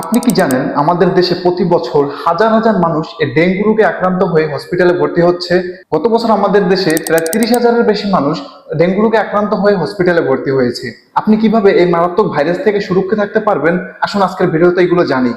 আপনি কি জানেন, আমাদের দেশে প্রতি বছর হাজার হাজার মানুষ এই ডেঙ্গু রোগে আক্রান্ত হয়ে হসপিটালে ভর্তি হচ্ছে। গত বছর আমাদের দেশে প্রায় তিরিশ হাজারের বেশি মানুষ ডেঙ্গু রোগে আক্রান্ত হয়ে হসপিটালে ভর্তি হয়েছে। আপনি কীভাবে এই মারাত্মক ভাইরাস থেকে সুরক্ষিত থাকতে পারবেন? আসুন আজকের ভিডিওতে এগুলো জানি।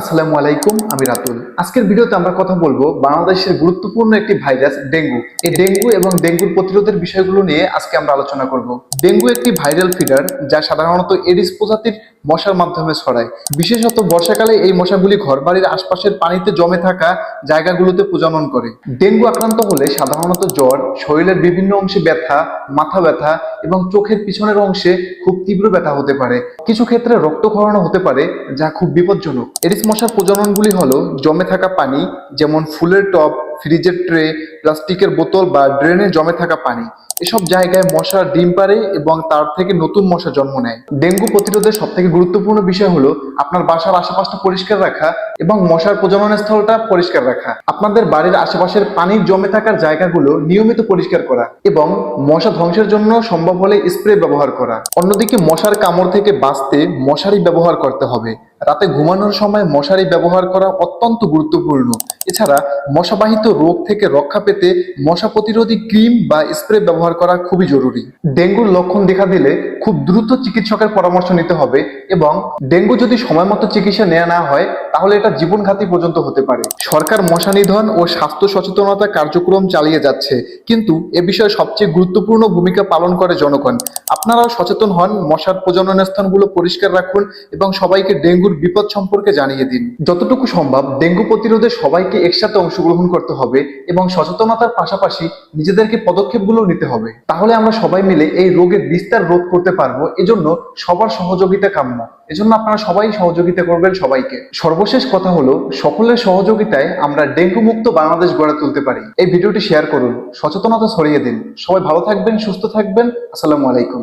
আসসালামু আলাইকুম, আমি রাতুল। আজকের ভিডিওতে আমরা কথা বলব বাংলাদেশের গুরুত্বপূর্ণ একটি ভাইরাস, ডেঙ্গু। এই ডেঙ্গু এবং ডেঙ্গুর প্রতিরোধের বিষয়গুলো নিয়ে আজকে আমরা আলোচনা করব। ডেঙ্গু একটি ভাইরাল ফিডার যা সাধারণত এডিস প্রজাতির মশার মাধ্যমে ছড়ায়। বিশেষত বর্ষাকালে এই মশাগুলি ঘরবাড়ির আশপাশের পানিতে জমে থাকা জায়গাগুলোতে প্রজনন করে। ডেঙ্গু আক্রান্ত হলে সাধারণত জ্বর, শরীরের বিভিন্ন অংশে ব্যথা, মাথা ব্যথা এবং চোখের পিছনের অংশে খুব তীব্র ব্যথা হতে পারে। কিছু ক্ষেত্রে রক্তক্ষরণ হতে পারে, যা খুব বিপজ্জনক। এডিস মশার প্রজননগুলি হলো জমে থাকা পানি, যেমন ফুলের টব ফ্রিজের ট্রে প্লাস্টিকের বোতল বা ড্রেনে জমে থাকা পানি। এসব জায়গায় মশা, ডিম পারে এবং তার থেকে নতুন মশা জন্ম নেয়। ডেঙ্গু প্রতিরোধের সব থেকে গুরুত্বপূর্ণ বিষয় হলো আপনার বাসার আশেপাশটা পরিষ্কার রাখা এবং মশার প্রজনন স্থলটা পরিষ্কার রাখা। আপনাদের বাড়ির আশেপাশের পানির জমে থাকার জায়গাগুলো নিয়মিত পরিষ্কার করা এবং মশা ধ্বংসের জন্য সম্ভব হলে স্প্রে ব্যবহার করা। অন্যদিকে মশার কামড় থেকে বাঁচতে মশারি ব্যবহার করতে হবে। রাতে ঘুমানোর সময় মশারি ব্যবহার করা অত্যন্ত গুরুত্বপূর্ণ। এছাড়া মশাবাহিত রোগ থেকে রক্ষা পেতে মশা প্রতিরোধী ক্রিম বা স্প্রে ব্যবহার করা খুবই জরুরি। ডেঙ্গুর লক্ষণ দেখা দিলে খুব দ্রুত চিকিৎসকের পরামর্শ নিতে হবে এবং ডেঙ্গু যদি সময় মতো চিকিৎসা নেওয়া না হয়, তাহলে এটা জীবনঘাতী পর্যন্ত হতে পারে। সরকার মশা নিধন ও স্বাস্থ্য সচেতনতা কার্যক্রম চালিয়ে যাচ্ছে, কিন্তু এ বিষয়ে সবচেয়ে গুরুত্বপূর্ণ ভূমিকা পালন করে জনগণ। আপনারাও সচেতন হন, মশার প্রজনন স্থানগুলো পরিষ্কার রাখুন এবং সবাইকে ডেঙ্গুর বিপদ সম্পর্কে জানিয়ে দিন। যতটুকু সম্ভব, ডেঙ্গু প্রতিরোধে সবাইকে একসাথে অংশগ্রহণ করতে হবে এবং সচেতনতার পাশাপাশি নিজেদেরকে পদক্ষেপগুলো নিতে হবে। তাহলে আমরা সবাই মিলে এই রোগের বিস্তার রোধ করতে পারব, এজন্য সবার সহযোগিতা কাম্য। এজন্য আপনারা সবাই সহযোগিতা করবেন সবাইকে। সর্বশেষ কথা হলো, সকলের সহযোগিতায় আমরা ডেঙ্গু মুক্ত বাংলাদেশ গড়ে তুলতে পারি। এই ভিডিওটি শেয়ার করুন। সচেতনতা ছড়িয়ে দিন। সবাই ভালো থাকবেন, সুস্থ থাকবেন। আসসালামু আলাইকুম।